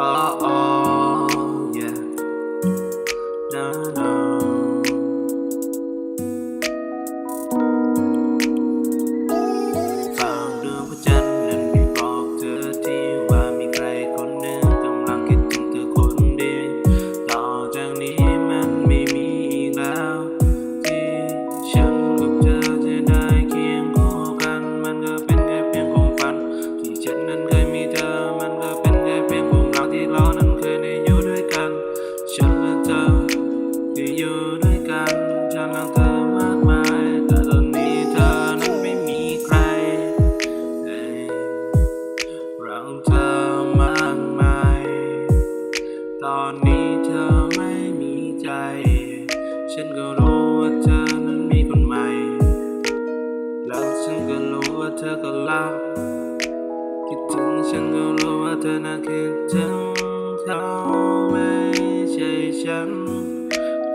啊啊！ อนนี้เธอไม่มีใจ ฉันก็รู้ว่าเธอนั้นมีคนใหม่ แล้วฉันก็รู้ว่าเธอก็รักคิดถึงฉันก็รู้ว่าเธอน่ะคิดถึงเขาไม่ใช่ฉัน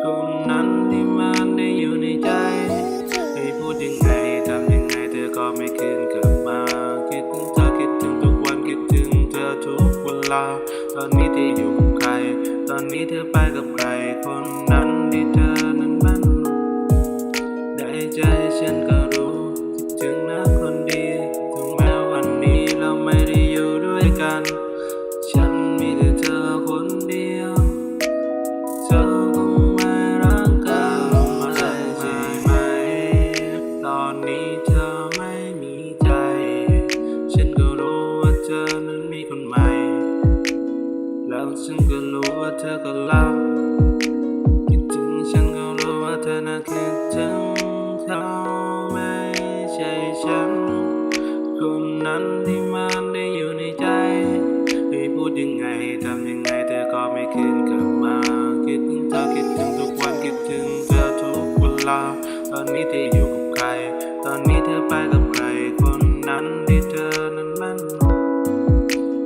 คนนั้นที่มันได้อยู่ในใจให้พูดยังไงทำยังไงเธอก็ไม่คืนกลับมา คิดถึงเธอคิดถึงทุกวันคิดถึงเธอทุกเวลา อนนี้เธออยู่กับใคร ตอนนี้เธอไปกับใคร คนนั้นที่เธอนั้นมันได้ใจฉันก็รู้คิดถึงนะคนดี ถึงแม้วันนี้เราไม่ได้อยู่ด้วยกันฉัน ฉันก็รู้ว่าเธอก็รักคิดถึงฉันก็รู้ว่าเธอน่ะคิดถึงเขาไม่ใช่ฉัน คนนั้นที่มันได้อยู่ในใจให้พูดยังไงทำยังไงเธอก็ไม่คืนกลับมาคิดถึงเธอคิดถึงทุกวันคิดถึงเธอทุกเวลาตอนนี้เธออยู่กับใคร ตอนนี้เธอไปกับใครคนนั้นที่เธอนั้นมัน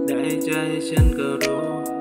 ได้ใจฉันก็รู้